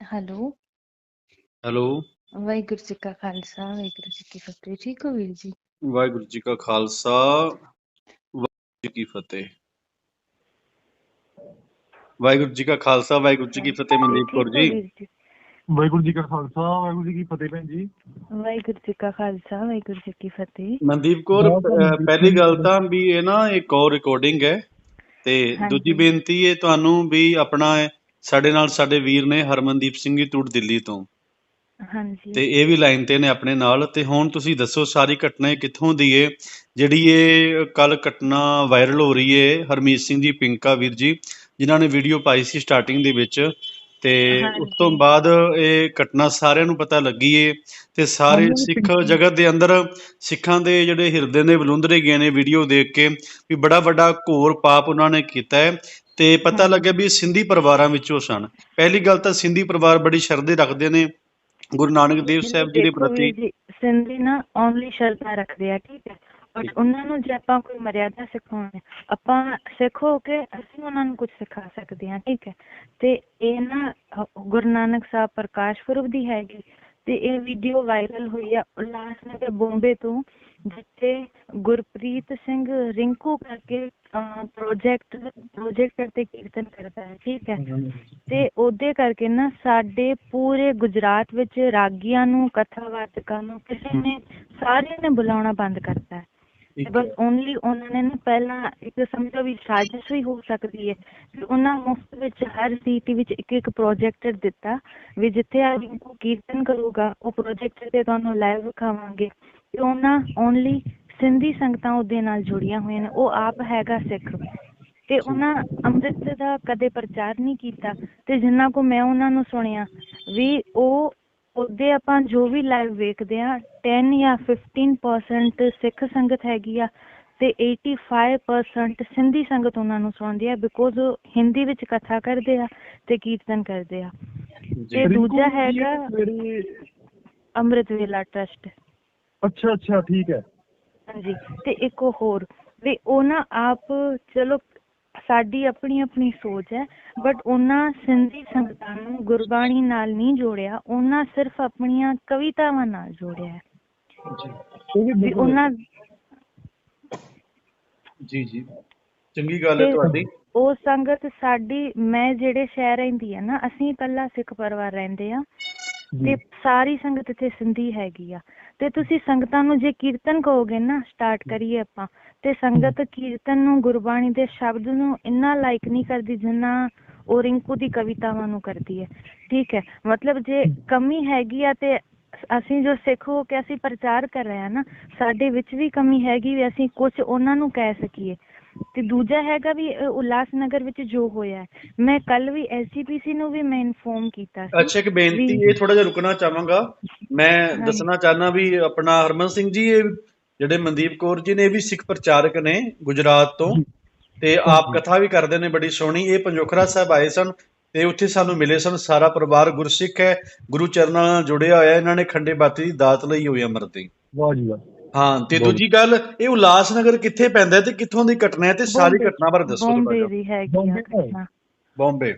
Hello hello Waheguru ji ਕਾ ਖਾਲਸਾ ਵਾਹਿਗੁਰੂ ਜੀ ਕੀ ਫਤਿਹ ਠੀਕ ਹੋ ਵੀਰ ਜੀ ਵਾਹਿਗੁਰੂ ਜੀ ਕਾ ਖਾਲਸਾ ਵਾਹਿਗੁਰੂ ਜੀ ਕੀ ਫਤਿਹ ਵਾਹਿਗੁਰੂ ਜੀ ਕਾ ਖਾਲਸਾ ਵਾਹਿਗੁਰੂ ਜੀ ਕੀ ਫਤਿਹ ਮਨਦੀਪ ਕੌਰ ਜੀ ਵਾਹਿਗੁਰੂ ਜੀ ਕਾ ਖਾਲਸਾ ਵਾਹਿਗੁਰੂ ਜੀ ਕੀ ਫਤਿਹ ਭੈਣ ਜੀ ਵਾਹਿਗੁਰੂ ਜੀ ਕਾ ਖਾਲਸਾ ਵਾਹਿਗੁਰੂ ਜੀ ਕੀ ਫਤਿਹ ਮਨਦੀਪ ਕੌਰ ਪਹਿਲੀ ਗੱਲ। ਤਾਂ ਵੀ ਇਹ ਨਾ ਇੱਕ ਹੋਰ ਰਿਕਾਰਡਿੰਗ ਹੈ ਤੇ। ਦੂਜੀ ਬੇਨਤੀ ਹੈ ਤੁਹਾਨੂੰ ਵੀ ਆਪਣਾ ਸਾਡੇ ਨਾਲ ਸਾਡੇ ਵੀਰ ਨੇ ਹਰਮਨਦੀਪ ਸਿੰਘ ਜੀ ਟੂਟ ਦਿੱਲੀ ਤੋਂ। ਹਾਂਜੀ। ਤੇ ਇਹ ਵੀ ਲਾਈਨ ਤੇ ਨੇ ਆਪਣੇ ਨਾਲ। ਤੇ ਹੁਣ ਤੁਸੀਂ ਦੱਸੋ ਸਾਰੀ ਘਟਨਾ ਕਿੱਥੋਂ ਦੀ ਏ? ਜਿਹੜੀ ਇਹ ਕੱਲ ਘਟਨਾ ਵਾਇਰਲ ਹੋ ਰਹੀ ਏ ਹਰਮੀਤ ਸਿੰਘ ਜੀ ਪਿੰਕਾ ਵੀਰ ਜੀ ਜਿਨ੍ਹਾਂ ਨੇ ਵੀਡੀਓ ਪਾਈ ਸੀ ਸਟਾਰਟਿੰਗ ਦੇ ਵਿੱਚ। ਤੇ। ਉਸ ਤੋਂ ਬਾਅਦ ਇਹ ਘਟਨਾ ਸਾਰਿਆਂ ਨੂੰ ਪਤਾ ਲੱਗੀ ਏ। ਤੇ ਸਾਰੇ ਸਿੱਖ ਜਗਤ ਦੇ ਅੰਦਰ ਸਿੱਖਾਂ ਦੇ ਜਿਹੜੇ ਹਿਰਦੇ ਨੇ ਬਲੁੰਦਰੇ ਗਏ ਨੇ ਵੀਡੀਓ ਦੇਖ ਕੇ ਵੀ ਬੜਾ ਵੱਡਾ ਘੋਰ ਪਾਪ ਉਹਨਾਂ ਨੇ ਕੀਤਾ ਹੈ ਤੇ ਪਤਾ। ਲੱਗਿਆ ਵੀ ਸਿੰਧੀ ਪਰਿਵਾਰਾਂ ਵਿੱਚੋਂ ਸਨ। ਪਹਿਲੀ ਗੱਲ ਤਾਂ ਸਿੰਧੀ ਪਰਿਵਾਰ ਬੜੀ ਸ਼ਰਧੇ ਰੱਖਦੇ ਨੇ। ਗੁਰੂ ਨਾਨਕ ਦੇਵ ਸਾਹਿਬ ਜੀ ਦੇ ਪ੍ਰਤੀ। ਸਿੰਧੀ ਨਾ ਓਨਲੀ ਸ਼ਰਧਾ ਰੱਖਦੇ ਆ ਠੀਕ ਹੈ। ਠੀਕ। ਉਹਨਾਂ ਨੂੰ ਜੇ ਆਪਾਂ ਕੋਈ ਮਰਿਆਦਾ ਸਿਖਾਉਣੀ ਆਪਾਂ ਸਿੱਖ ਕੇ ਅਸੀਂ ਉਹਨਾਂ ਨੂੰ ਕੁਝ ਸਿਖਾ ਸਕਦੇ ਹਾਂ ਠੀਕ ਹੈ। ਤੇ ਇਹ ਨਾ ਗੁਰੂ ਨਾਨਕ ਸਾਹਿਬ ਪ੍ਰਕਾਸ਼ ਪੁਰਬ ਦੀ ਹੈਗੀ ਤੇ ਇਹ ਵੀਡੀਓ ਵਾਇਰਲ ਹੋਈ ਆ ਉਲਾਸਨਗਰ ਬੰਬੇ ਤੋਂ ਜਿੱਥੇ ਗੁਰਪ੍ਰੀਤ ਸਿੰਘ ਰਿੰਕੂ ਕਰਕੇ ਪ੍ਰੋਜੈਕਟ ਪ੍ਰੋਜੈਕਟ ਤੇ ਕੀਰਤਨ ਕਰਦਾ ਹੈ ਠੀਕ ਹੈ। ਤੇ ਉਹਦੇ ਕਰਕੇ ਨਾ ਸਾਡੇ ਪੂਰੇ ਗੁਜਰਾਤ ਵਿੱਚ ਰਾਗੀਆਂ ਨੂੰ ਕਥਾਵਾਚਕਾਂ ਨੂੰ ਕਿਸੇ ਨੇ ਸਾਰਿਆਂ ਨੇ ਬੁਲਾਉਣਾ ਬੰਦ ਕਰਤਾ ਹੈ। ਤੇ ਬਸ ਓਨਲੀ ਉਹਨਾਂ ਨੇ ਨਾ ਪਹਿਲਾਂ ਇੱਕ ਸਮਝੋ ਵੀ ਸਾਜ਼ਿਸ਼ ਵੀ ਹੋ ਸਕਦੀ ਹੈ ਕਿ ਉਹਨਾਂ ਮੁਫਤ ਵਿੱਚ ਹਰ ਸਿਟੀ ਵਿੱਚ ਇੱਕ ਇੱਕ ਪ੍ਰੋਜੈਕਟਰ ਦਿੱਤਾ ਵੀ ਜਿੱਥੇ ਆ ਰਿੰਕੂ ਕੀਰਤਨ ਕਰੂਗਾ ਉਹ ਪ੍ਰੋਜੈਕਟਰ ਤੇ ਤੁਹਾਨੂੰ ਲਾਈਵ ਵਿਖਾਵਾਂਗੇ। ਤੇ ਉਹਨਾਂ ਓਨਲੀ ਸਿੰਧੀ ਸੰਗਤਾਂ ਉਹਦੇ ਨਾਲ ਜੁੜੀਆਂ ਹੋਈਆਂ ਨੇ ਉਹ ਆਪ ਹੈਗਾ ਸਿੱਖ। ਤੇ ਉਹਨਾਂ ਅੰਮ੍ਰਿਤ ਦਾ ਕਦੇ ਪ੍ਰਚਾਰ ਨਹੀਂ ਕੀਤਾ ਤੇ ਜਿੰਨਾ ਕੋ ਮੈਂ ਉਹਨਾਂ ਨੂੰ ਸੁਣਿਆ ਵੀ ਉਹ ਉਹਦੇ ਆਪਾਂ ਜੋ ਵੀ ਲਾਈਵ ਵੇਖਦੇ ਆ 10 ਜਾਂ 15% ਸਿੱਖ ਸੰਗਤ ਹੈਗੀ ਆ ਤੇ 85% ਸਿੰਧੀ ਸੰਗਤ ਉਹਨਾਂ ਨੂੰ ਸੁਣਦੀ ਆ ਬਿਕੋਜ਼ ਉਹ ਹਿੰਦੀ ਵਿੱਚ ਕਥਾ ਕਰਦੇ ਆ ਤੇ ਕੀਰਤਨ ਕਰਦੇ ਆ। ਤੇ ਦੂਜਾ ਹੈਗਾ ਮੇਰੀ ਅੰਮ੍ਰਿਤ ਵੇਲਾ ਟਰਸਟ ਅੱਛਾ ਅੱਛਾ ਠੀਕ ਹੈ। ਹਾਂਜੀ ਤੇ ਇੱਕ ਹੋਰ ਵੀ ਉਹ ਨਾ ਆਪ ਚਲੋ ਸਾਡੀ ਆਪਣੀ ਆਪਣੀ ਸੋਚ ਹੈ ਬਟ ਉਹਨਾਂ ਸਿੰਧੀ ਸੰਗਤਾਂ ਨੂੰ ਗੁਰਬਾਣੀ ਨਾਲ ਨਹੀਂ ਜੋੜਿਆ ਉਹਨਾਂ ਸਿਰਫ ਆਪਣੀਆਂ ਕਵਿਤਾਵਾਂ ਨਾਲ ਜੋੜਿਆ ਹੈ। ਉਹਨਾਂ ਜੀ ਜੀ ਚੰਗੀ ਗੱਲ ਹੈ ਤੁਹਾਡੀ। ਉਹ ਸੰਗਤ ਸਾਡੀ ਮੈਂ ਜਿਹੜੇ ਸ਼ਹਿਰ ਰਹਿੰਦੀ ਆ ਨਾ ਅਸੀਂ ਇਕੱਲਾ ਸਿੱਖ ਪਰਿਵਾਰ ਰਹਿੰਦੇ ਆ ਜੀ। ਤੇ ਸਾਰੀ ਸੰਗਤ ਇੱਥੇ ਸਿੰਧੀ ਹੈਗੀ ਆ। ਤੇ ਤੁਸੀਂ ਸੰਗਤਾਂ ਨੂੰ ਜੇ ਕੀਰਤਨ ਕਹੋਗੇ ਨਾ ਸਟਾਰਟ ਕਰੀਏ ਆਪਾਂ ਤੇ ਸੰਗਤ ਕੀਰਤਨ ਨੂੰ ਗੁਰਬਾਣੀ ਦੇ ਸ਼ਬਦ ਨੂੰ ਇੰਨਾ ਲਾਈਕ ਨਹੀਂ ਕਰਦੀ ਜਿੰਨਾ ਉਹ ਰਿੰਕੂ ਦੀ ਕਵਿਤਾਵਾਂ ਨੂੰ ਕਰਦੀ ਹੈ। ਠੀਕ ਹੈ ਮਤਲਬ ਜੇ ਕਮੀ ਹੈਗੀ ਆ ਤੇ ਅਸੀਂ ਜੋ ਸਿੱਖ ਹੋ ਕੇ ਅਸੀਂ ਪ੍ਰਚਾਰ ਕਰ ਰਹੇ ਆ ਨਾ ਸਾਡੇ ਵਿੱਚ ਵੀ ਕਮੀ ਹੈਗੀ ਵੀ ਅਸੀਂ ਕੁਝ ਉਹਨਾਂ ਨੂੰ ਕਹਿ ਸਕੀਏ। ਤੇ ਦੂਜਾ ਹੈਗਾ ਵੀ ਅ, ਉਲਾਸਨਗਰ ਵਿੱਚ ਜੋ ਹੋਇਆ ਹੈ। ਮੈਂ ਕੱਲ ਵੀ ਐਸਜੀਪੀਸੀ ਨੂੰ ਵੀ ਮੈਂ ਇਨਫੋਰਮ ਕੀਤਾ ਸੀ ਅੱਛਾ ਇੱਕ ਬੇਨਤੀ ਵੀ- ਇਹ ਥੋੜਾ ਜਿਹਾ ਰੁਕਣਾ ਚਾਹਾਂਗਾ। ਮੈਂ। ਦੱਸਣਾ ਚਾਹਨਾ ਵੀ ਆਪਣਾ ਹਰਮਨ ਸਿੰਘ ਜੀ ਇਹ ਜਿਹੜੇ ਮਨਦੀਪ ਕੌਰ ਜੀ ਨੇ ਇਹ ਵੀ ਸਿੱਖ ਪ੍ਰਚਾਰਕ ਨੇ ਗੁਜਰਾਤ ਤੋਂ। ਤੇ ਆਪ ਕਥਾ ਵੀ ਕਰਦੇ ਨੇ ਬੜੀ ਸੋਹਣੀ। ਇਹ ਪੰਜੋਖਰਾ ਸਾਹਿਬ ਆਏ ਸਨ ਤੇ ਉੱਥੇ ਸਾਨੂੰ ਮਿਲੇ ਸਨ। ਸਾਰਾ ਪਰਿਵਾਰ ਗੁਰਸਿੱਖ ਹੈ। ਗੁਰੂ ਚਰਨਾਂ ਨਾਲ ਜੁੜਿਆ ਹੋਇਆ ਇਹਨਾਂ ਨੇ ਖੰਡੇ ਬਾਤੀ ਦੀ ਦਾਤ ਲਈ ਹੋਈ ਅੰਮ੍ਰਿਤ ਵਾਹ ਜੀ ਵਾਹ। ਹਾਂ ਤੇ ਦੂਜੀ ਗੱਲ ਇਹ ਉਲਾਸਨਗਰ ਕਿੱਥੇ ਪੈਂਦਾ ਹੈ ਤੇ ਕਿੱਥੋਂ ਦੀ ਘਟਨਾ ਹੈ ਤੇ ਸਾਰੀ ਘਟਨਾ ਬਾਰੇ ਦੱਸੋ ਥੋੜਾ ਬੰਬੇ ਜਿਹਾ ਦੀ ਹੈਗੀ ਆ ਬੰਬੇ ਤੋਂ? ਘਟਨਾ। ਬੰਬੇ।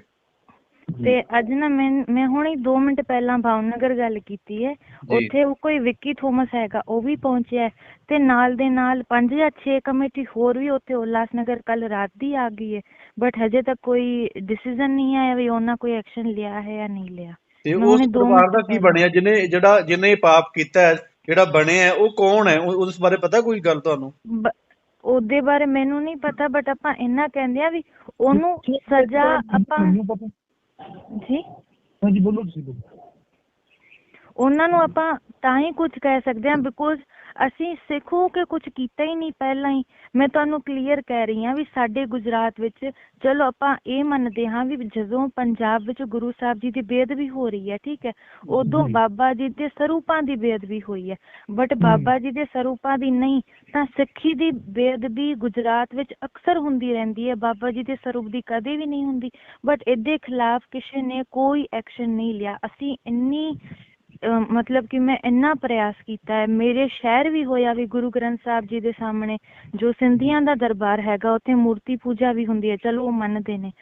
ਤੇ ਅੱਜ ਨਾ ਮੈਂ ਮੈਂ ਹੁਣੇ 2 ਮਿੰਟ ਪਹਿਲਾਂ ਭਾਵਨਗਰ ਗੱਲ ਕੀਤੀ ਹੈ। ਉੱਥੇ ਉਹ ਕੋਈ ਵਿੱਕੀ ਥੋਮਸ ਹੈਗਾ ਉਹ ਵੀ ਪਹੁੰਚਿਆ ਤੇ ਨਾਲ ਦੇ ਨਾਲ 5 ਜਾਂ 6 ਕਮੇਟੀ ਹੋਰ ਵੀ ਉੱਥੇ ਉਲਾਸਨਗਰ ਕੱਲ ਰਾਤ ਦੀ ਆ ਗਈ ਹੈ। ਬਟ ਹਜੇ ਤੱਕ ਕੋਈ ਡਿਸੀਜਨ ਨਹੀਂ ਆਇਆ ਵੀ ਉਹਨਾਂ ਕੋਈ ਐਕਸ਼ਨ ਲਿਆ ਹੈ ਜਾਂ ਨਹੀਂ ਲਿਆ। ਤੇ ਉਸ ਪਰਿਵਾਰ ਦਾ ਕੀ ਬਣਿਆ? ਜਿਹਨੇ ਜਿਹੜਾ ਜਿਹਨੇ ਪਾਪ ਕੀਤਾ ਹੈ ਜਿਹੜਾ ਬਣਿਆ ਹੈ ਉਹ ਕੌਣ ਹੈ? ਉਹ- ਉਸ ਬਾਰੇ ਪਤਾ ਕੋਈ ਗੱਲ ਤੁਹਾਨੂੰ? ਬ- ਉਹਦੇ ਬਾਰੇ ਮੈਨੂੰ ਨਹੀਂ ਪਤਾ ਬਟ ਆਪਾਂ ਇੰਨਾ ਕਹਿੰਦੇ ਆ ਵੀ ਉਹਨੂੰ ਸਜ਼ਾ ਆਪਾਂ ਪਤਾ ਜੀ? ਹਾਂਜੀ ਬੋਲੋ ਤੁਸੀਂ ਬੋਲੋ। ਉਹਨਾਂ ਨੂੰ ਆਪਾਂ ਤਾਂ ਹੀ ਕੁਝ ਕਹਿ ਸਕਦੇ ਹਾਂ ਬਿਕੋਜ਼ ਅਸੀਂ ਸਿੱਖ ਹੋ ਕੇ ਕੁਝ ਕੀਤਾ ਹੀ ਨਹੀਂ ਪਹਿਲਾਂ ਹੀ। ਮੈਂ ਤੁਹਾਨੂੰ ਕਲੀਅਰ ਕਹਿ ਰਹੀ ਹਾਂ ਵੀ ਸਾਡੇ ਗੁਜਰਾਤ ਵਿੱਚ ਚਲੋ ਆਪਾਂ ਇਹ ਮੰਨਦੇ ਹਾਂ ਵੀ ਜਦੋਂ ਪੰਜਾਬ ਵਿੱਚ ਗੁਰੂ ਸਾਹਿਬ ਜੀ ਦੀ ਬੇਅਦਬੀ ਹੋ ਰਹੀ ਹੈ ਠੀਕ ਹੈ ਉਦੋਂ। ਬਾਬਾ ਜੀ ਦੇ ਸਰੂਪਾਂ ਦੀ ਬੇਅਦਬੀ ਹੋਈ ਹੈ। ਬਟ ਬਾਬਾ ਜੀ ਦੇ ਸਰੂਪਾਂ ਦੀ ਨਹੀਂ ਤਾਂ ਸਿੱਖੀ ਦੀ ਬੇਅਦਬੀ ਗੁਜਰਾਤ ਵਿੱਚ ਅਕਸਰ ਹੁੰਦੀ ਰਹਿੰਦੀ ਹੈ। ਬਾਬਾ ਜੀ ਦੇ ਸਰੂਪ ਦੀ ਕਦੇ ਵੀ ਨਹੀਂ ਹੁੰਦੀ। ਬਟ ਇਹਦੇ ਖਿਲਾਫ ਕਿਸੇ ਨੇ ਕੋਈ ਐਕਸ਼ਨ ਨਹੀਂ ਲਿਆ। ਅਸੀਂ ਇੰਨੀ ਮਤਲਬ ਕਿ ਮੈਂ ਇੰਨਾ ਪ੍ਰਯਾਸ ਕੀਤਾ ਹੈ। ਮੇਰੇ ਸ਼ਹਿਰ ਵੀ ਹੋਇਆ ਵੀ ਗੁਰੂ ਗ੍ਰੰਥ ਸਾਹਿਬ ਜੀ ਦੇ ਸਾਹਮਣੇ ਜੋ ਸਿੰਧੀਆਂ ਦਾ ਦਰਬਾਰ ਹੈਗਾ ਉੱਥੇ ਮੂਰਤੀ ਪੂਜਾ ਵੀ ਹੁੰਦੀ ਹੈ। ਚਲੋ ਉਹ ਮੰਨਦੇ ਨੇ।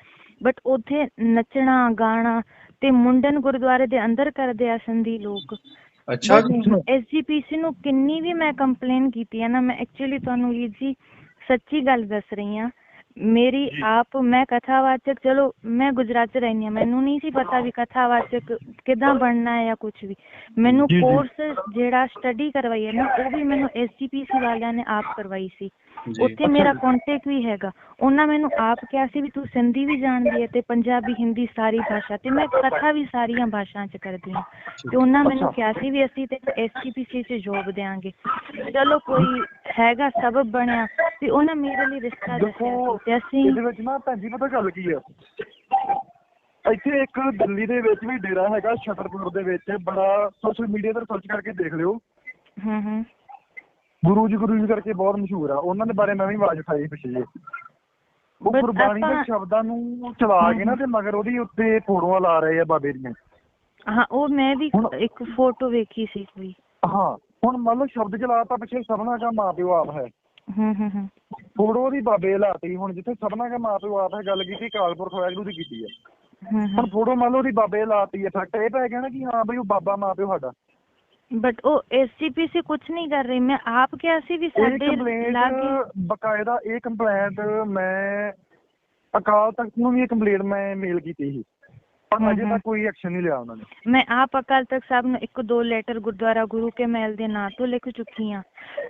ਬਟ ਉੱਥੇ ਨੱਚਣਾ ਗਾਣਾ ਤੇ ਮੁੰਡਨ ਗੁਰਦੁਆਰੇ ਦੇ ਅੰਦਰ ਕਰਦੇ ਆ ਸੰਧੀ ਲੋਕ। ਅੱਛਾ ਐਸਜੀਪੀਸੀ ਨੂੰ? ਕਿੰਨੀ ਵੀ ਮੈਂ ਕੰਪਲੇਨ ਕੀਤੀ ਹੈ ਨਾ ਮੈਂ ਐਕਚੁਅਲੀ ਤੁਹਾਨੂੰ ਵੀਰ ਜੀ ਸੱਚੀ ਗੱਲ ਦੱਸ ਰਹੀ ਹਾਂ। ਮੇਰੀ ਆਪ ਮੈਂ ਕਥਾਵਾਚਕ ਚਲੋ ਮੈਂ ਗੁਜਰਾਤ ਚ ਰਹਿੰਦੀ ਹਾਂ ਮੈਨੂੰ ਨਹੀਂ ਸੀ ਪਤਾ ਵੀ ਕਥਾਵਾਚਕ ਕਿਦਾਂ ਬਣਨਾ ਹੈ ਜਾਂ ਕੁਝ ਵੀ। ਮੈਨੂੰ। ਕੋਰਸ ਜਿਹੜਾ ਸਟੱਡੀ ਕਰਵਾਈ ਹੈ ਨਾ ਉਹ ਵੀ ਮੈਨੂੰ ਐਸਜੀਪੀਸੀ ਵਾਲਿਆਂ ਨੇ ਆਪ ਕਰਵਾਈ ਸੀ। ਉੱਥੇ ਮੇਰਾ ਕੰਟੈਕਟ ਵੀ ਹੈਗਾ। ਉਹਨਾਂ ਮੈਨੂੰ ਆਪ ਕਿਹਾ ਸੀ ਵੀ ਤੂੰ ਸਿੰਧੀ ਵੀ ਜਾਣਦੀ ਹੈ ਤੇ ਪੰਜਾਬੀ ਹਿੰਦੀ ਸਾਰੀ ਭਾਸ਼ਾ ਤੇ ਮੈਂ ਕਥਾ ਵੀ ਸਾਰੀਆਂ ਭਾਸ਼ਾਵਾਂ ਚ ਕਰਦੀ ਹਾਂ। ਤੇ ਉਹਨਾਂ ਮੈਨੂੰ ਕਿਹਾ ਸੀ ਵੀ ਅਸੀਂ ਤੇ ਐਸਜੀਪੀਸੀ ਚ ਜੋਬ ਦੇਾਂਗੇ ਚਲੋ ਕੋਈ ਹੈਗਾ ਸਬਬ ਬਣਿਆ ਤੇ ਉਹਨਾਂ ਮੇਰੇ ਲਈ ਰਿਸ਼ਤਾ ਦੱਸਿਆ ਸੀ। ਤੇ ਅਸੀਂ ਇਹਦੇ ਵਿੱਚ ਨਾ ਭੈਣ ਜੀ ਪਤਾ ਗੱਲ ਕੀ ਆ? ਇੱਥੇ ਇੱਕ ਦਿੱਲੀ ਦੇ ਵਿੱਚ ਵੀ ਡੇਰਾ ਹੈਗਾ ਛਤਰਪੁਰ ਦੇ ਵਿੱਚ। ਬੜਾ ਸੋਸ਼ਲ ਮੀਡੀਆ ਤੇ ਸਰਚ ਕਰਕੇ ਦੇਖ ਲਿਓ। ਹੂੰ ਹੂੰ। ਗੁਰੂ ਜੀ ਗੁਰੂ ਜੀ ਕਰਕੇ ਬਹੁਤ ਮਸ਼ਹੂਰ ਆ। ਉਹਨਾਂ ਦੇ ਬਾਰੇ ਮੈਂ ਵੀ ਆਵਾਜ਼ ਉਠਾਈ ਪਿੱਛੇ ਜੇ ਉਹ ਗੁਰਬਾਣੀ ਦੇ ਸ਼ਬਦਾਂ ਨੂੰ ਚਲਾ ਕੇ ਨਾ ਤੇ ਮਗਰ ਉਹਦੀ ਉੱਤੇ ਫੋਟੋਆਂ ਲਾ ਰਹੇ ਆ ਬਾਬੇ ਦੀਆਂ। ਹਾਂ ਉਹ ਮੈਂ ਵੀ ਇੱਕ ਫੋਟੋ ਵੇਖੀ ਸੀ ਕੋਈ। ਹਾਂ ਹੁਣ ਮੰਨ ਲਓ ਸ਼ਬਦ ਚਲਾਤਾ ਪਿੱਛੇ ਸਭਨਾ ਦਾ ਮਾਂ ਪਿਓ ਆਪ ਹੈ। ਹੂੰ ਹੂੰ ਹੂੰ। ਫੋਟੋ ਦੀ ਬਾਬੇ ਲਾਤੀ ਹੁਣ ਜਿੱਥੇ ਸਭਨਾ ਦਾ ਮਾਂ ਪਿਓ ਆਪ ਹੈ ਗੱਲ ਕੀਤੀ ਕਾਲਪੁਰਖ ਵਾਹਿਗੁਰੂ ਦੀ ਕੀਤੀ ਹੈ ਹੁਣ ਫੋਟੋ ਮੰਨ ਲਓ ਉਹਦੀ ਬਾਬੇ ਲਾਤੀ ਹੈ ਫੈਕਟ ਇਹ ਪੈ ਗਿਆ ਨਾ ਕਿ ਹਾਂ ਬਈ ਉਹ ਬਾਬਾ ਮਾਂ ਪਿਓ ਸਾਡਾ। ਬਟ ਉਹ ਐਸਜੀਪੀਸੀ ਕੁਝ ਨਹੀਂ ਕਰ ਰਹੀ। ਮੈਂ ਆਪ ਕਿਹਾ ਸੀ ਵੀ ਸਾਡੇ ਲਾਗੇ ਬਕਾਇਦਾ ਇਹ ਕੰਪਲੇਂਟ ਮੈਂ ਅਕਾਲ ਤਖਤ ਨੂੰ ਵੀ ਇਹ ਕੰਪਲੇਂਟ ਮੈਂ ਮੇਲ ਕੀਤੀ ਸੀ। ਪਰ ਅਜੇ ਤੱਕ ਕੋਈ ਐਕਸ਼ਨ ਨਹੀਂ ਲਿਆ ਉਹਨਾਂ ਨੇ ਮੈਂ ਆਪ ਅਕਾਲ ਤਖਤ ਸਾਹਿਬ ਨੂੰ ਇੱਕ ਦੋ ਲੈਟਰ ਗੁਰਦੁਆਰਾ ਗੁਰੂ ਕੇ ਮਹਿਲ ਦੇ ਨਾਂ ਤੋਂ ਲਿਖ ਚੁੱਕੀ ਹਾਂ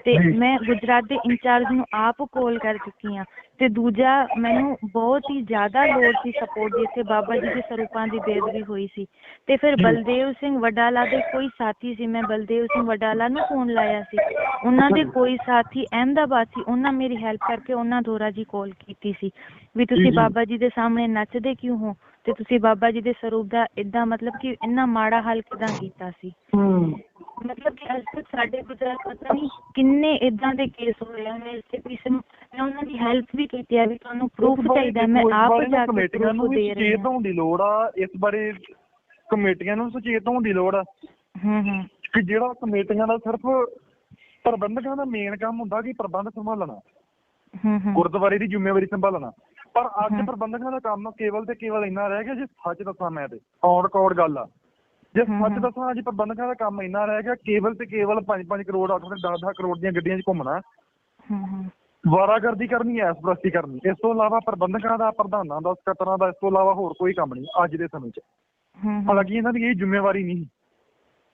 ਤੇ। ਮੈਂ ਗੁਜਰਾਤ ਦੇ ਇੰਚਾਰਜ ਨੂੰ ਆਪ ਕਾਲ ਕਰ ਚੁੱਕੀ ਹਾਂ ਤੇ ਦੂਜਾ ਮੈਨੂੰ ਬਹੁਤ ਹੀ ਜ਼ਿਆਦਾ ਲੋੜ ਸੀ ਸਪੋਰਟ ਦੀ ਇੱਥੇ ਬਾਬਾ ਜੀ ਦੇ ਸਰੂਪਾਂ ਦੀ ਬੇਦਬੀ ਹੋਈ ਸੀ ਤੇ ਫਿਰ। ਬਲਦੇਵ ਸਿੰਘ ਵਡਾਲਾ ਦੇ ਕੋਈ ਸਾਥੀ ਸੀ ਮੈਂ ਬਲਦੇਵ ਸਿੰਘ ਵਡਾਲਾ ਨੂੰ ਫੋਨ ਲਾਇਆ ਸੀ ਉਹਨਾਂ ਦੇ। ਕੋਈ ਸਾਥੀ ਅਹਿਮਦਾਬਾਦ ਸੀ ਉਹਨਾਂ ਮੇਰੀ ਹੈਲਪ ਕਰਕੇ ਉਹਨਾਂ ਦੋਰਾ ਜੀ ਕਾਲ ਕੀਤੀ ਸੀ ਵੀ ਤੁਸੀਂ। ਬਾਬਾ ਜੀ ਦੇ ਸਾਹਮਣੇ ਨੱਚਦੇ ਕਿਉਂ ਹੋ ਤੇ ਤੁਸੀਂ ਬਾਬਾ ਜੀ ਦੇ ਸਰੂਪ ਦਾ ਇਦਾਂ ਮਤਲਬ ਕਿ ਇੰਨਾ ਮਾੜਾ ਹਾਲ ਕਿਦਾਂ ਕੀਤਾ ਸੀ? ਮਤਲਬ ਕਿ ਅੱਜ ਤੱਕ ਸਾਡੇ ਗੁਜਰਾਤ ਪਤਾ ਨਹੀਂ ਕਿੰਨੇ ਇਦਾਂ ਦੇ ਕੇਸ ਹੋਏ ਆ ਮੈਂ ਇਸੇ ਪਿੱਛੇ ਨੂੰ ਮੈਂ ਉਹਨਾਂ ਦੀ ਹੈਲਪ ਵੀ ਕੀਤੀ ਆ ਵੀ ਤੁਹਾਨੂੰ ਪ੍ਰੂਫ ਚਾਹੀਦਾ। ਮੈਂ ਆਪ ਜਾ ਕੇ ਕਮੇਟੀਆਂ ਨੂੰ ਦੇ ਰਹੀ ਹਾਂ। ਹੋਣ ਦੀ ਲੋੜ ਆ ਇਸ ਬਾਰੇ ਕਮੇਟੀਆਂ ਨੂੰ ਸੁਚੇਤ ਹੋਣ ਦੀ ਲੋੜ ਆ। ਹੂੰ ਹੂੰ। ਕਿ ਜਿਹੜਾ ਕਮੇਟੀਆਂ ਦਾ ਸਿਰਫ ਪ੍ਰਬੰਧਕਾਂ ਦਾ ਮੇਨ ਕੰਮ ਹੁੰਦਾ ਕਿ ਪ੍ਰਬੰਧ ਸੰਭਾਲਣਾ। ਹੂੰ ਹੂੰ। ਗੁਰਦੁਆਰੇ ਦੀ ਜ਼ਿੰਮੇਵਾਰੀ ਸੰਭਾਲਣਾ। ਪਰ ਅੱਜ। ਪ੍ਰਬੰਧਕਾਂ ਦਾ ਕੰਮ ਕੇਵਲ ਤੇ ਕੇਵਲ ਇੰਨਾ ਰਹਿ ਗਿਆ ਜੇ ਸੱਚ ਦੱਸਾਂ ਮੈਂ ਤੇ ਔਨ ਰਿਕਾਰਡ ਗੱਲ ਆ। ਜੇ ਸੱਚ। ਦੱਸਾਂ ਅੱਜ ਪ੍ਰਬੰਧਕਾਂ ਦਾ ਕੰਮ ਇੰਨਾ ਰਹਿ ਗਿਆ ਕੇਵਲ ਤੇ ਕੇਵਲ 5-5 ਕਰੋੜ 8-10 ਕਰੋੜ ਦੀਆਂ ਗੱਡੀਆਂ 'ਚ ਘੁੰਮਣਾ। ਵਾਰਾਗਰਦੀ ਕਰਨੀ ਐ ਪ੍ਰਸਤੀ ਕਰਨੀ। ਇਸ ਤੋਂ ਇਲਾਵਾ ਪ੍ਰਬੰਧਕਾਂ ਦਾ ਪ੍ਰਧਾਨਾਂ ਦਾ ਸਕੱਤਰਾਂ ਦਾ ਇਸ ਤੋਂ ਇਲਾਵਾ ਹੋਰ ਕੋਈ ਕੰਮ ਨਹੀਂ ਅੱਜ ਦੇ ਸਮੇਂ 'ਚ। ਹਾਲਾਂਕਿ ਇਹਨਾਂ ਦੀ ਇਹ ਜ਼ਿੰਮੇਵਾਰੀ ਨਹੀਂ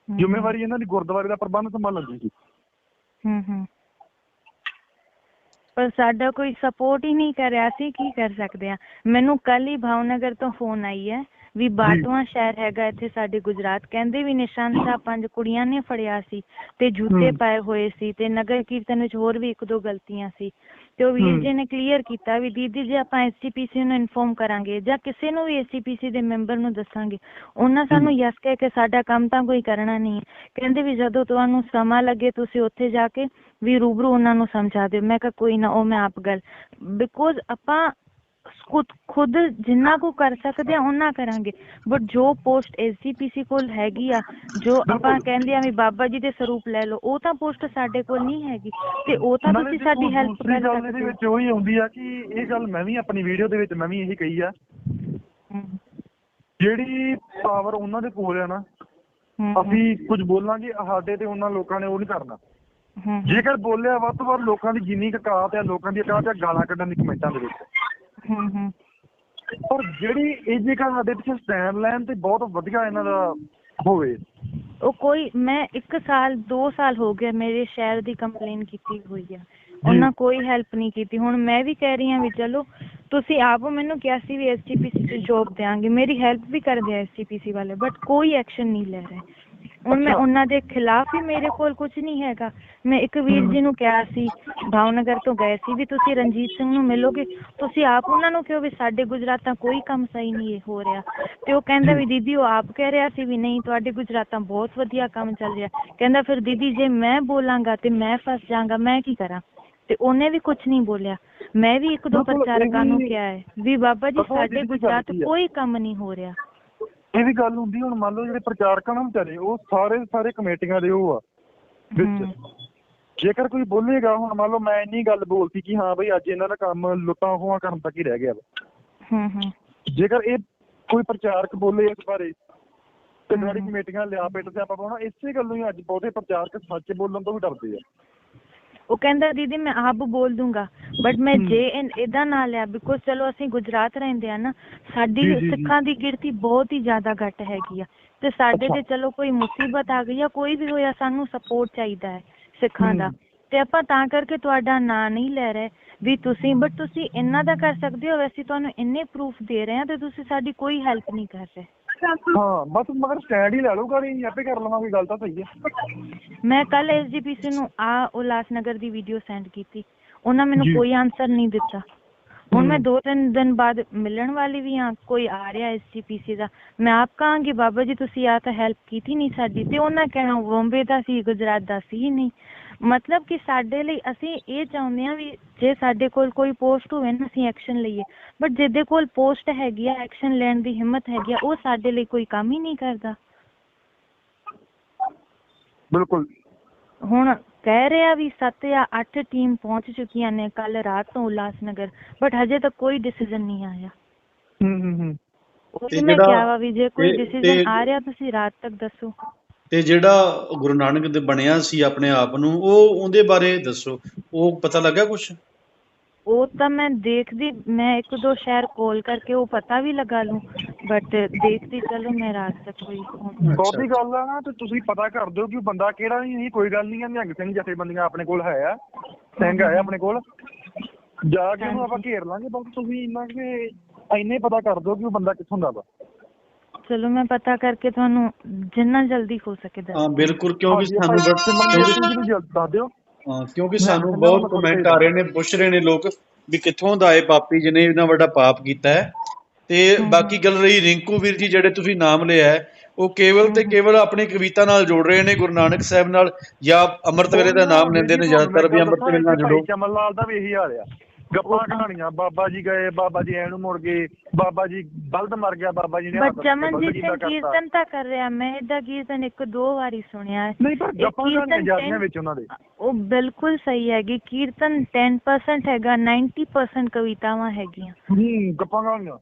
ਜ਼ਿੰਮੇਵਾਰੀ ਇਹਨਾਂ ਦੀ ਗੁਰਦੁਆਰੇ ਦਾ ਪ੍ਰਬੰਧ ਸੰਭਾਲਣ ਦੀ ਸੀ। ਹੂੰ ਹੂੰ ਪਰ ਸਾਡਾ ਕੋਈ ਸਪੋਰਟ ਹੀ ਨਹੀਂ ਕਰ ਰਿਹਾ ਸੀ ਕੀ ਕਰ ਸਕਦੇ ਆ ਮੈਨੂੰ ਕੱਲ ਹੀ ਭਾਵਨਗਰ ਤੋਂ ਫੋਨ ਆਈ ਹੈ ਵੀ ਬਾਟਵਾ ਸ਼ਹਿਰ ਹੈਗਾ ਇੱਥੇ ਸਾਡੇ ਗੁਜਰਾਤ। ਕਹਿੰਦੇ ਵੀ ਨਿਸ਼ਾਨ ਸਾਹਿਬ ਪੰਜ ਕੁੜੀਆਂ ਨੇ ਫੜਿਆ ਸੀ ਤੇ ਜੁੱਤੇ। ਪਾਏ ਹੋਏ ਸੀ ਤੇ ਨਗਰ ਕੀਰਤਨ ਵਿੱਚ ਹੋਰ ਵੀ ਇੱਕ ਦੋ ਗਲਤੀਆਂ ਸੀ। ਤੇ ਉਹ ਵੀਰ। ਜੀ ਨੇ ਕਲੀਅਰ ਕੀਤਾ ਵੀ ਦੀਦੀ ਜੇ ਆਪਾਂ ਐਸਜੀਪੀਸੀ ਨੂੰ ਇਨਫੋਰਮ ਕਰਾਂਗੇ ਜਾਂ ਕਿਸੇ ਨੂੰ ਵੀ ਐਸਜੀਪੀਸੀ ਦੇ ਮੈਂਬਰ ਨੂੰ ਦੱਸਾਂਗੇ ਉਹਨਾਂ ਸਾਨੂੰ ਯਸ ਕਹਿ ਕੇ ਸਾਡਾ ਕੰਮ ਤਾਂ ਕੋਈ ਕਰਨਾ ਨਹੀਂ ਹੈ। ਕਹਿੰਦੇ ਵੀ ਜਦੋਂ ਤੁਹਾਨੂੰ ਸਮਾਂ ਲੱਗੇ ਤੁਸੀਂ ਉੱਥੇ ਜਾ ਕੇ ਵੀ ਰੂਬਰੂ ਉਹਨਾਂ ਨੂੰ ਸਮਝਾ ਦਿਓ। ਮੈਂ ਕਿਹਾ ਕੋਈ ਨਾ ਉਹ ਮੈਂ ਆਪ ਗੱਲ ਬਿਕੋਜ਼ ਆਪਾਂ ਖੁਦ ਖੁਦ ਜਿੰਨਾ ਕੁ ਕਰ ਸਕਦੇ ਆ ਉਹਨਾਂ ਕਰਾਂਗੇ। ਬਟ ਜੋ ਪੋਸਟ ਐਸਜੀਪੀਸੀ ਕੋਲ ਹੈਗੀ ਆ ਜੋ ਆਪਾਂ। ਕਹਿੰਦੇ ਆ ਵੀ ਬਾਬਾ ਜੀ ਦੇ ਸਰੂਪ ਲੈ ਲਓ ਉਹ ਤਾਂ ਪੋਸਟ ਸਾਡੇ ਕੋਲ ਨਹੀਂ ਹੈਗੀ। ਤੇ ਉਹ ਤਾਂ ਤੁਸੀਂ ਸਾਡੀ ਹੈਲਪ ਕਰ ਸਕਦੇ ਹੋ। ਵਿੱਚ ਉਹੀ ਆਉਂਦੀ ਆ ਕਿ ਇਹ ਗੱਲ ਮੈਂ ਵੀ ਆਪਣੀ ਵੀਡੀਓ ਦੇ ਵਿੱਚ ਮੈਂ ਵੀ ਇਹੀ ਕਹੀ ਆ। ਜਿਹੜੀ ਪਾਵਰ ਉਹਨਾਂ ਦੇ ਕੋਲ ਆ ਨਾ ਅਸੀਂ ਕੁਝ ਬੋਲਾਂਗੇ ਸਾਡੇ ਤੇ ਉਹਨਾਂ ਲੋਕਾਂ ਨੇ ਉਹ ਨਹੀਂ ਕਰਨਾ। ਜੇਕਰ ਬੋਲਿਆ ਵੱਧ ਤੋਂ ਵੱਧ ਲੋਕਾਂ ਦੀ ਜਿੰਨੀ ਕੁ ਔਕਾਤ ਆ ਲੋਕਾਂ ਦੀ ਔਕਾਤ ਆ ਗਾਲਾਂ ਕੱਢਣ ਦੀ ਕਮੈਂਟਾਂ ਦੇ ਵਿੱਚ। ਹਮ, ਹਮ, ਪਰ ਜਿਹੜੀ ਇਹ ਜੇਕਰ ਸਾਡੇ ਪਿੱਛੇ ਸਟੈਂਡ ਲੈਣ ਤੇ ਬਹੁਤ ਵਧੀਆ ਇਹਨਾਂ ਦਾ ਹੋਵੇ। ਉਹ ਕੋਈ ਮੈਂ ਇੱਕ ਸਾਲ 2 ਸਾਲ ਹੋ ਗਏ ਮੇਰੇ ਸ਼ਹਿਰ ਦੀ ਕੰਪਲੇਨ ਕੀਤੀ ਹੋਈ ਆ। ਉਹਨਾਂ ਕੋਈ ਹੈਲਪ ਨਹੀਂ ਕੀਤੀ। ਹੁਣ ਮੈਂ ਵੀ ਕਹਿ ਰਹੀ ਹਾਂ ਵੀ ਚਲੋ ਤੁਸੀਂ ਆਪ ਮੈਨੂੰ ਕਿਹਾ ਸੀ ਵੀ ਐਸਜੀਪੀਸੀ ਚ ਜੋਬ ਦਿਆਂਗੇ। ਮੇਰੀ ਹੈਲਪ ਵੀ ਕਰਦੇ ਆ ਐਸਜੀਪੀਸੀ ਵਾਲੇ ਬਟ ਕੋਈ ਐਕਸ਼ਨ ਨਹੀਂ ਲੈ ਰਹੇ। ਹੁਣ ਮੈਂ। ਉਹਨਾਂ ਦੇ ਖਿਲਾਫ ਹੀ ਮੇਰੇ ਕੋਲ ਕੁਝ ਨਹੀਂ ਹੈਗਾ। ਮੈਂ ਇੱਕ ਵੀਰ ਜੀ ਨੂੰ ਕਿਹਾ ਸੀ ਭਾਵਨਗਰ ਤੋਂ ਗਏ ਸੀ ਵੀ ਤੁਸੀਂ ਰਣਜੀਤ ਸਿੰਘ ਨੂੰ ਮਿਲੋਗੇ ਤੁਸੀਂ ਆਪ ਉਹਨਾਂ ਨੂੰ ਕਿਹਾ ਵੀ ਸਾਡੇ ਗੁਜਰਾਤਾਂ ਕੋਈ ਕੰਮ ਸਹੀ ਨਹੀਂ ਹੋ ਰਿਹਾ। ਤੇ ਉਹ ਕਹਿੰਦਾ ਵੀ ਦੀਦੀ ਉਹ ਆਪ ਕਹਿ ਰਿਹਾ ਸੀ ਵੀ ਨਹੀਂ ਤੁਹਾਡੇ ਗੁਜਰਾਤਾਂ ਬਹੁਤ ਵਧੀਆ ਕੰਮ ਚੱਲ ਰਿਹਾ। ਕਹਿੰਦਾ ਫਿਰ ਦੀਦੀ ਜੇ ਮੈਂ ਬੋਲਾਂਗਾ ਤੇ ਮੈਂ ਫਸ ਜਾਵਾਂਗਾ ਮੈਂ ਕੀ ਕਰਾਂ? ਤੇ ਉਹਨੇ ਵੀ ਕੁਝ ਨਹੀਂ ਬੋਲਿਆ। ਮੈਂ ਵੀ ਇੱਕ ਦੋ ਪ੍ਰਚਾਰਕਾਂ ਨੂੰ ਕਿਹਾ ਹੈ ਵੀ ਬਾਬਾ ਜੀ ਸਾਡੇ ਗੁਜਰਾਤ? ਕੋਈ ਕੰਮ ਨਹੀਂ ਹੋ ਰਿਹਾ। ਇਹ ਵੀ ਗੱਲ ਹੁੰਦੀ ਹੁਣ ਮੰਨ ਲਓ ਜਿਹੜੇ ਪ੍ਰਚਾਰਕਾਂ ਨੂੰ ਵਿਚਾਰੇ ਉਹ ਸਾਰੇ ਸਾਰੇ ਕਮੇਟੀਆਂ ਦੇ ਉਹ ਆ ਵਿੱਚ। ਜੇਕਰ ਕੋਈ ਬੋਲੇਗਾ ਹੁਣ ਮੰਨ ਲਓ ਮੈਂ ਇੰਨੀ ਗੱਲ ਬੋਲਤੀ ਕਿ ਹਾਂ ਬਈ ਅੱਜ ਇਹਨਾਂ ਦਾ ਕੰਮ ਲੁੱਟਾਂ ਖੋਹਾਂ ਕਰਨ ਤੱਕ ਹੀ ਰਹਿ ਗਿਆ ਵਾ। ਹਮ ਜੇਕਰ ਇਹ ਕੋਈ ਪ੍ਰਚਾਰਕ ਬੋਲੇ ਇਸ ਬਾਰੇ ਪਿੰਡ ਵਾਲੀ ਕਮੇਟੀਆਂ ਲਿਆ ਪਿੰਡ ਤੇ ਆਪਾਂ ਪਾਉਣਾ ਇਸੇ ਗੱਲੋਂ ਹੀ ਅੱਜ ਬਹੁਤੇ ਪ੍ਰਚਾਰਕ ਸੱਚ ਬੋਲਣ ਤੋਂ ਵੀ ਡਰਦੇ ਆ। ਉਹ ਕਹਿੰਦਾ ਦੀਦੀ ਮੈਂ ਆਪ ਬੋਲ ਦੂੰਗਾ। ਬਟ ਮੈਂ। ਜੇ ਇਹਦਾ ਨਾ ਲਿਆ ਬਿਕੋਜ਼ ਚਲੋ ਅਸੀਂ ਗੁਜਰਾਤ ਰਹਿੰਦੇ ਆ ਨਾ ਸਾਡੀ। ਸਿੱਖਾਂ ਦੀ ਗਿਣਤੀ ਬਹੁਤ ਹੀ ਜ਼ਿਆਦਾ ਘੱਟ ਹੈਗੀ ਆ ਤੇ ਸਾਡੇ। ਤੇ ਚਲੋ ਕੋਈ ਮੁਸੀਬਤ ਆ ਗਈ ਆ ਕੋਈ ਵੀ ਹੋਇਆ ਸਾਨੂੰ ਸਪੋਰਟ ਚਾਹੀਦਾ ਹੈ ਸਿੱਖਾਂ ਦਾ। ਤੇ ਆਪਾਂ ਤਾਂ ਕਰਕੇ ਤੁਹਾਡਾ ਨਾਂ ਨਹੀਂ ਲੈ ਰਹੇ ਵੀ ਤੁਸੀਂ ਬਟ ਤੁਸੀਂ ਇੰਨਾ ਦਾ ਕਰ ਸਕਦੇ ਹੋ ਵੈਸੇ ਤੁਹਾਨੂੰ ਇੰਨੇ ਪ੍ਰੂਫ ਦੇ ਰਹੇ ਆ ਤੇ ਤੁਸੀਂ ਸਾਡੀ ਕੋਈ ਹੈਲਪ ਨਹੀਂ ਕਰ ਰਹੇ ਹਾਂ ਬਸ ਮਗਰ ਸਟੈਂਡ ਹੀ ਲੈ ਲਓ ਗਾੜੀ ਆਪੇ ਕਰ ਲਵਾਂਗੇ ਗੱਲ ਤਾਂ ਸਹੀ ਹੈ ਮੈਂ ਕੱਲ ਐਸਜੀਪੀਸੀ ਨੂੰ ਆ ਉਲਾਸਨਗਰ ਦੀ ਵੀਡੀਓ ਸੈਂਡ ਕੀਤੀ ਉਹਨਾਂ ਮੈਨੂੰ। ਕੋਈ ਆਨਸਰ ਨਹੀਂ ਦਿੱਤਾ। ਹੁਣ ਮੈਂ ਹਮ। ਦੋ ਤਿੰਨ ਦਿਨ ਬਾਅਦ ਮਿਲਣ ਵਾਲੀ ਵੀ ਹਾਂ ਕੋਈ ਆ ਰਿਹਾ ਐਸਜੀਪੀਸੀ ਦਾ। ਮੈਂ ਆਪ ਕਹਾਂਗੀ ਬਾਬਾ ਜੀ ਤੁਸੀਂ ਆ ਤਾਂ ਹੈਲਪ ਕੀਤੀ ਨਹੀਂ ਸਾਡੀ। ਤੇ ਉਹਨਾਂ ਕਹਿਣਾ ਬੰਬੇ ਦਾ ਸੀ ਗੁਜਰਾਤ ਦਾ ਸੀ ਨਹੀਂ। ਮਤਲਬ ਕਿ ਸਾਡੇ ਲਈ ਅਸੀਂ ਇਹ ਚਾਹੁੰਦੇ ਹਾਂ ਵੀ ਜੇ ਸਾਡੇ ਕੋਲ ਕੋਈ ਪੋਸਟ ਹੋਵੇ ਨਾ ਅਸੀਂ ਐਕਸ਼ਨ ਲਈਏ। ਬਟ ਜਿਹਦੇ ਕੋਲ ਪੋਸਟ ਹੈਗੀ ਆ ਐਕਸ਼ਨ ਲੈਣ ਦੀ ਹਿੰਮਤ ਹੈਗੀ ਆ ਉਹ ਸਾਡੇ ਲਈ ਕੋਈ ਕੰਮ ਹੀ ਨਹੀਂ ਕਰਦਾ। ਬਿਲਕੁਲ। ਹੁਣ ਕਹਿ ਰਿਹਾ ਵੀ 7 ਜਾਂ 8 ਟੀਮ ਪਹੁੰਚ ਚੁੱਕੀਆਂ ਨੇ ਕੱਲ ਰਾਤ ਤੋਂ ਉਲਾਸਨਗਰ ਬਟ ਹਜੇ ਤੱਕ ਕੋਈ ਡਿਸੀਜਨ ਨਹੀਂ ਆਇਆ। ਹੂੰ ਹੂੰ ਹੂੰ। ਉਹ ਤੇ ਮੈਂ ਜਿਹੜਾ- ਕਿਹਾ ਵਾ ਵੀ ਜੇ ਕੋਈ ਡਿਸੀਜਨ ਆ ਰਿਹਾ ਤੁਸੀਂ ਰਾਤ ਤੱਕ ਦੱਸੋ। ਤੇ ਜਿਹੜਾ ਗੁਰੂ ਨਾਨਕ ਦੇ ਬਣਿਆ ਸੀ ਆਪਣੇ ਆਪ ਨੂੰ ਉਹ ਉਹਦੇ ਬਾਰੇ ਦੱਸੋ। ਉਹ ਪਤਾ ਲੱਗਾ ਕੁਛ? ਉਹ ਤਾਂ ਮੈਂ ਦੇਖਦੀ ਮੈਂ ਇੱਕ ਦੋ ਸ਼ਹਿਰ ਕਾਲ ਕਰਕੇ ਉਹ ਪਤਾ ਵੀ ਲਗਾ ਲੂੰ ਬਟ ਦੇਖਦੀ ਚਲੋ ਮੈਂ ਰਾਤ ਤੱਕ ਕੋਈ ਬਹੁਤੀ ਗੱਲ ਆ ਨਾ ਤੇ ਤੁਸੀਂ ਪਤਾ ਕਰ ਦਿਓ ਕਿ ਉਹ ਬੰਦਾ ਕਿਹੜਾ ਨਹੀਂ ਨਹੀਂ ਕੋਈ ਗੱਲ ਨਹੀਂ ਆ ਨਿਹੰਗ ਸਿੰਘ ਜਥੇਬੰਦੀਆਂ ਆਪਣੇ ਕੋਲ ਹੈ ਆ ਸਿੰਘ ਆਇਆ ਆਪਣੇ ਕੋਲ। ਜਾ ਕੇ ਉਹਨੂੰ ਆਪਾਂ ਘੇਰ ਲਾਂਗੇ ਬਸ ਤੁਸੀਂ ਇੰਨਾ ਕਿ ਇੰਨੇ ਪਤਾ ਕਰ ਦਿਓ ਕਿ ਉਹ ਬੰਦਾ ਕਿੱਥੋਂ ਦਾ ਵਾ। ਚਲੋ ਮੈਂ ਪਤਾ ਕਰਕੇ ਤੁਹਾਨੂੰ ਜਿੰਨਾ ਜਲਦੀ ਹੋ ਸਕੇ ਦੱਸ ਹਾਂ ਬਿਲਕੁਲ ਕਿਉਂਕਿ ਸਾਨੂੰ ਦੱਸ ਦਿਓ ਹਾਂ, ਕਿਉਂਕਿ ਸਾਨੂੰ ਬਹੁਤ ਕਮੈਂਟ। ਆ ਰਹੇ ਨੇ ਪੁੱਛ ਰਹੇ ਨੇ ਲੋਕ ਵੀ ਕਿੱਥੋਂ ਦਾ ਇਹ ਪਾਪੀ ਜਿਹਨੇ ਇੰਨਾ ਵੱਡਾ ਪਾਪ ਕੀਤਾ ਹੈ ਤੇ। ਬਾਕੀ ਗੱਲ ਰਹੀ ਰਿੰਕੂ ਵੀਰ ਜੀ ਜਿਹੜੇ ਤੁਸੀਂ ਨਾਮ ਲਿਆ ਹੈ ਉਹ ਕੇਵਲ ਤੇ ਕੇਵਲ ਆਪਣੀ ਕਵਿਤਾ ਨਾਲ ਜੋੜ ਰਹੇ ਨੇ ਗੁਰੂ ਨਾਨਕ ਸਾਹਿਬ ਨਾਲ ਜਾਂ ਅੰਮ੍ਰਿਤ ਵੇਲੇ ਦਾ ਨਾਮ ਲੈਂਦੇ ਨੇ ਜ਼ਿਆਦਾਤਰ ਵੀ ਅੰਮ੍ਰਿਤ ਵੇਲੇ ਨਾਲ ਜੁੜੋ ਚਮਨ ਲਾਲ ਦਾ ਵੀ ਇਹੀ ਹਾਲ ਆ ਗੱਪਾਂ ਕਹਾਣੀਆਂ ਬਾਬਾ ਜੀ ਗਏ ਬਾਬਾ ਜੀ ਐਨੂੰ ਮੁੜ ਗਏ ਬਾਬਾ ਜੀ ਬਲਦ ਮਰ ਗਿਆ ਬਾਬਾ ਜੀ ਨੇ ਬਟ ਹੱਥ ਤੇ ਬਲਦ ਚਮਨਜੀਤ ਜੀ ਸਿੰਘ। ਕੀਰਤਨ ਤਾਂ ਕਰ ਰਿਹਾ ਮੈਂ ਇਹਦਾ ਕੀਰਤਨ ਇੱਕ ਦੋ ਵਾਰੀ ਸੁਣਿਆ। ਨਹੀਂ ਪਰ ਗੱਪਾਂ ਕਹਾਣੀਆਂ ਜਾਂਦੀਆਂ ਵਿੱਚ ਉਹਨਾਂ ਦੇ। ਉਹ ਬਿਲਕੁਲ ਸਹੀ ਹੈਗੀ। ਕੀਰਤਨ 10% ਹੈਗਾ 90% ਕਵਿਤਾਵਾਂ ਹੈਗੀਆਂ। ਹੂੰ ਗੱਪਾਂ ਕਹਾਣੀਆਂ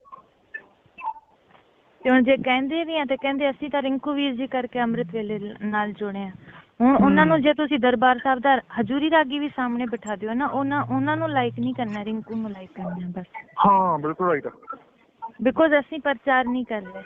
ਤੇ ਹੁਣ ਜੇ ਕਹਿੰਦੇ ਵੀ ਆ ਤੇ ਕਹਿੰਦੇ ਅਸੀਂ ਤਾਂ ਰਿੰਕੂ ਵੀਰ ਜੀ ਕਰਕੇ ਅੰਮ੍ਰਿਤ ਵੇਲੇ ਨਾਲ ਜੁੜੇ ਆ। ਹੁਣ ਉਹਨਾਂ ਨੂੰ। ਜੇ ਤੁਸੀਂ ਦਰਬਾਰ ਸਾਹਿਬ ਦਾ ਹਜੂਰੀ ਰਾਗੀ ਵੀ ਸਾਹਮਣੇ ਬਿਠਾ ਦਿਓ ਨਾ ਉਹਨਾਂ ਉਹਨਾਂ ਨੂੰ ਲਾਈਕ ਨਹੀਂ ਕਰਨਾ ਰਿੰਕੂ ਨੂੰ ਲਾਈਕ ਕਰਨਾ ਬਸ। ਹਾਂ ਬਿਲਕੁਲ ਰਾਈਟ ਬਿਕੋਜ਼ ਅਸੀਂ ਪ੍ਰਚਾਰ ਨਹੀਂ ਕਰ ਰਹੇ।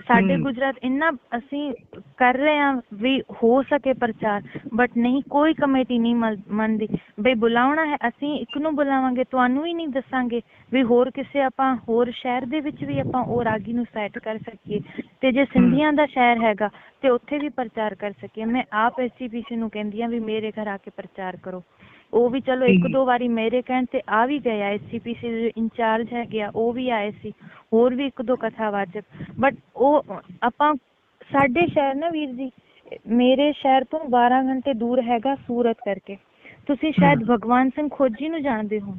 ਸਾਡੇ। ਗੁਜਰਾਤ ਇੰਨਾ ਅਸੀਂ ਕਰ ਰਹੇ ਹਾਂ ਵੀ ਹੋ ਸਕੇ ਪ੍ਰਚਾਰ ਬਟ ਨਹੀਂ ਕੋਈ ਕਮੇਟੀ ਨਹੀਂ ਮੰਨਦੀ। ਬਈ ਬੁਲਾਉਣਾ ਹੈ ਅਸੀਂ ਇੱਕ ਨੂੰ ਬੁਲਾਵਾਂਗੇ ਤੁਹਾਨੂੰ ਹੀ ਨਹੀਂ ਦੱਸਾਂਗੇ ਵੀ ਹੋਰ ਕਿਸੇ ਆਪਾਂ ਹੋਰ ਸ਼ਹਿਰ ਦੇ ਵਿੱਚ ਵੀ ਆਪਾਂ ਉਹ ਰਾਗੀ ਨੂੰ ਸੈੱਟ ਕਰ ਸਕੀਏ ਤੇ ਜੇ ਸਿੰਧੀਆਂ ਦਾ ਸ਼ਹਿਰ ਹੈਗਾ ਤੇ ਉੱਥੇ ਵੀ ਪ੍ਰਚਾਰ ਕਰ ਸਕੀਏ। ਮੈਂ ਆਪ ਐਸਜੀਪੀਸੀ ਨੂੰ ਕਹਿੰਦੀ ਆ ਵੀ ਮੇਰੇ ਘਰ ਆ ਕੇ ਪ੍ਰਚਾਰ ਕਰੋ। ਉਹ ਵੀ ਚਲੋ ਇੱਕ। ਦੋ ਵਾਰੀ ਮੇਰੇ ਕਹਿਣ ਤੇ ਆ ਵੀ ਗਿਆ ਐਸਜੀਪੀਸੀ ਦੇ ਇੰਚਾਰਜ ਹੈਗੇ ਆ ਉਹ ਵੀ ਆਏ ਸੀ। ਹੋਰ ਵੀ ਇੱਕ ਦੋ ਕਥਾਵਾਚਕ ਬਟ ਉਹ ਆਪਾਂ ਸਾਡੇ ਸ਼ਹਿਰ ਨਾ ਵੀਰ ਜੀ ਮੇਰੇ ਸ਼ਹਿਰ ਤੋਂ 12 ਘੰਟੇ ਦੂਰ ਹੈਗਾ ਸੂਰਤ ਕਰਕੇ। ਤੁਸੀਂ ਸ਼ਾਇਦ ਭਗਵਾਨ ਸਿੰਘ ਖੋਜੀ ਨੂੰ ਜਾਣਦੇ ਹੋ?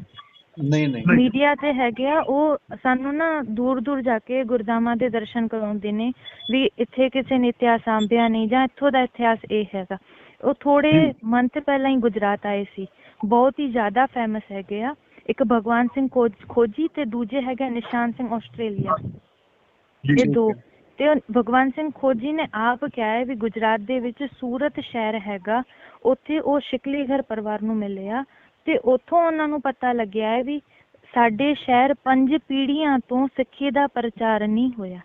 ਨਹੀਂ ਨਹੀਂ। ਮੀਡੀਆ ਤੇ ਹੈਗੇ ਆ ਉਹ ਸਾਨੂੰ ਨਾ ਦੂਰ ਦੂਰ ਜਾ ਕੇ ਗੁਰਦਾਮਾਂ ਦੇ ਦਰਸ਼ਨ ਕਰਾਉਂਦੇ ਨੇ ਵੀ ਇੱਥੇ ਕਿਸੇ ਨੇ ਇਤਿਹਾਸ ਸਾਂਭਿਆ ਨਹੀਂ ਜਾਂ ਇੱਥੋਂ ਦਾ ਇਤਿਹਾਸ ਇਹ ਹੈਗਾ। ਉਹ ਥੋੜੇ। ਮੰਥ ਪਹਿਲਾਂ ਹੀ ਗੁਜਰਾਤ ਆਏ ਸੀ। ਬਹੁਤ ਹੀ ਜ਼ਿਆਦਾ ਫੇਮਸ ਹੈਗੇ ਆ। ਇੱਕ ਭਗਵਾਨ ਸਿੰਘ ਖੋਜ- ਤੇ ਦੂਜੇ ਹੈਗਾ ਨਿਸ਼ਾਨ ਸਿੰਘ ਆਸਟ੍ਰੇਲੀਆ। ਇਹ ਦੋ। ਤੇ ਭਗਵਾਨ ਸਿੰਘ ਖੋਜੀ ਨੇ ਆਪ ਕਿਹਾ ਹੈ ਵੀ ਗੁਜਰਾਤ ਦੇ ਵਿੱਚ ਸੂਰਤ ਸ਼ਹਿਰ ਹੈਗਾ। ਉੱਥੇ ਉਹ ਸ਼ਿਕਲੀਗਰ ਪਰਿਵਾਰ ਨੂੰ ਮਿਲੇ ਆ। ਤੇ ਉੱਥੋਂ ਉਹਨਾਂ ਨੂੰ ਪਤਾ ਲੱਗਿਆ ਹੈ ਵੀ ਸਾਡੇ ਸ਼ਹਿਰ ਪੰਜ ਪੀੜ੍ਹੀਆਂ ਤੋਂ ਸਿੱਖੀ ਦਾ ਪ੍ਰਚਾਰ ਨਹੀਂ ਹੋਇਆ।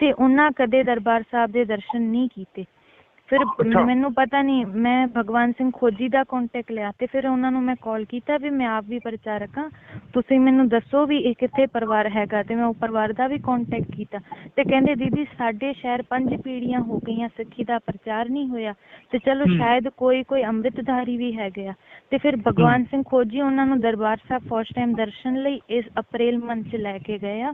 ਤੇ ਉਹਨਾਂ ਕਦੇ ਦਰਬਾਰ ਸਾਹਿਬ ਦੇ ਦਰਸ਼ਨ ਨਹੀਂ ਕੀਤੇ। ਫਿਰ। ਮੈਨੂੰ ਪਤਾ ਨਹੀਂ ਮੈਂ ਭਗਵਾਨ ਸਿੰਘ ਖੋਜੀ ਦਾ ਕੰਟੈਕਟ ਲਿਆ ਤੇ ਫਿਰ ਉਹਨਾਂ ਨੂੰ ਮੈਂ ਕਾਲ ਕੀਤਾ ਵੀ ਮੈਂ ਆਪ ਵੀ ਪ੍ਰਚਾਰਕ ਹਾਂ। ਤੁਸੀਂ ਮੈਨੂੰ ਦੱਸੋ ਵੀ ਇਹ ਕਿੱਥੇ ਪਰਿਵਾਰ ਹੈਗਾ ਤੇ ਮੈਂ ਉਹ ਪਰਿਵਾਰ ਦਾ ਵੀ ਕੰਟੈਕਟ ਕੀਤਾ। ਤੇ ਕਹਿੰਦੇ ਦੀਦੀ ਸਾਡੇ ਸ਼ਹਿਰ ਪੰਜ ਪੀੜ੍ਹੀਆਂ ਹੋ ਗਈਆਂ ਸਿੱਖੀ ਦਾ ਪ੍ਰਚਾਰ ਨਹੀਂ ਹੋਇਆ। ਤੇ ਚਲੋ। ਸ਼ਾਇਦ ਕੋਈ ਕੋਈ ਅੰਮ੍ਰਿਤਧਾਰੀ ਵੀ ਹੈਗੇ ਆ। ਤੇ ਫਿਰ ਭਗਵਾਨ ਸਿੰਘ ਖੋਜੀ ਉਹਨਾਂ ਨੂੰ ਦਰਬਾਰ ਸਾਹਿਬ ਫਸਟ ਟਾਈਮ ਦਰਸ਼ਨ ਲਈ ਇਸ ਅਪ੍ਰੈਲ ਮੰਥ ਚ ਲੈ ਕੇ ਗਏ ਆ।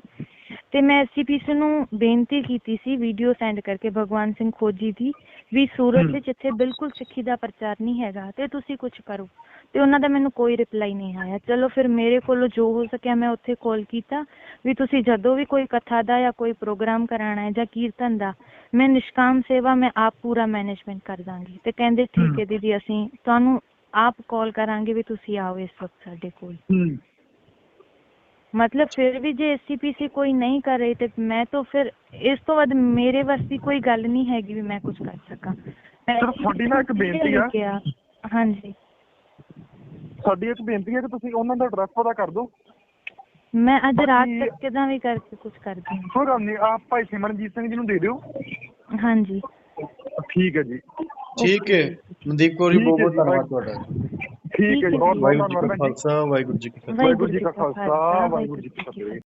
ਤੇ ਮੈਂ ਐਸਜੀਪੀਸੀ ਨੂੰ ਬੇਨਤੀ ਕੀਤੀ ਸੀ ਵੀਡੀਓ ਸੈਂਡ ਕਰਕੇ ਭਗਵਾਨ ਸਿੰਘ ਖੋਜੀ ਦੀ ਵੀ ਸੂਰਤ। ਵਿੱਚ ਇੱਥੇ ਬਿਲਕੁਲ ਸਿੱਖੀ ਦਾ ਪ੍ਰਚਾਰ ਨਹੀਂ ਹੈਗਾ ਤੇ ਤੁਸੀਂ ਕੁਝ ਕਰੋ। ਤੇ ਉਹਨਾਂ ਦਾ ਮੈਨੂੰ ਕੋਈ ਰਿਪਲਾਈ ਨਹੀਂ ਆਇਆ। ਚਲੋ ਫਿਰ ਮੇਰੇ ਕੋਲੋਂ ਜੋ ਹੋ ਸਕਿਆ ਮੈਂ ਉੱਥੇ ਕਾਲ ਕੀਤਾ ਵੀ ਤੁਸੀਂ ਜਦੋਂ ਵੀ ਕੋਈ ਕਥਾ ਦਾ ਜਾਂ ਕੋਈ ਪ੍ਰੋਗਰਾਮ ਕਰਾਉਣਾ ਹੈ ਜਾਂ ਕੀਰਤਨ ਦਾ ਮੈਂ ਨਿਸ਼ਕਾਮ ਸੇਵਾ ਮੈਂ ਆਪ ਪੂਰਾ ਮੈਨੇਜਮੈਂਟ ਕਰ ਦਾਂਗੀ। ਤੇ ਕਹਿੰਦੇ ਠੀਕ। ਹੈ ਦੀਦੀ ਅਸੀਂ ਤੁਹਾਨੂੰ ਆਪ ਕਾਲ ਕਰਾਂਗੇ ਵੀ ਤੁਸੀਂ ਆਓ ਇਸ ਵਕਤ ਸਾਡੇ ਕੋਲ। ਮਤਲਬ ਫਿਰ ਵੀ ਜੇ ਐਸਸੀਪੀਸੀ ਕੋਈ ਨਹੀਂ ਕਰ ਰਹੀ ਤੇ ਮੈਂ ਤਾਂ ਫਿਰ ਇਸ ਤੋਂ ਵੱਧ ਮੇਰੇ ਵੱਸ ਦੀ ਕੋਈ ਗੱਲ ਨਹੀਂ ਹੈਗੀ ਵੀ ਮੈਂ ਕੁਝ ਕਰ ਸਕਾਂ। ਮੈਂ ਸਿਰਫ ਤੁਹਾਡੀ ਨਾ ਇੱਕ ਬੇਨਤੀ ਆ। ਕਿਹਾ, ਹਾਂਜੀ। ਸਾਡੀ ਇੱਕ ਬੇਨਤੀ ਹੈ ਕਿ ਤੁਸੀਂ ਉਹਨਾਂ ਦਾ ਐਡਰੈਸ ਪਤਾ ਕਰ ਦਿਓ। ਮੈਂ ਅੱਜ ਰਾਤ ਬਾਕੀ- ਤੱਕ ਕਿਦਾਂ ਵੀ ਕਰਕੇ ਕੁਝ ਕਰਦੀ ਕੋਈ ਗੱਲ ਨਹੀਂ ਆਪ ਭਾਈ ਸਿਮਰਨਜੀਤ ਸਿੰਘ ਜੀ ਨੂੰ ਦੇ ਦਿਓ। ਹਾਂਜੀ। ਠੀਕ ਹੈ ਜੀ। ਠੀਕ ਹੈ। ਮਨਦੀਪ ਕੌਰ ਜੀ ਠੀਕ ਬਹੁਤ ਬਹੁਤ ਜੀ, ਧੰਨਵਾਦ ਤੁਹਾਡਾ। ਠੀਕ ਹੈ ਜੀ ਬਹੁਤ ਬਹੁਤ ਧੰਨਵਾਦ ਭੈਣ ਜੀ। ਵਾਹਿਗੁਰੂ ਜੀ ਕੀ ਫਤਿਹ। ਵਾਹਿਗੁਰੂ ਜੀ ਕਾ ਖਾਲਸਾ ਵਾਹਿਗੁਰੂ ਜੀ ਕੀ ਫਤਿਹ।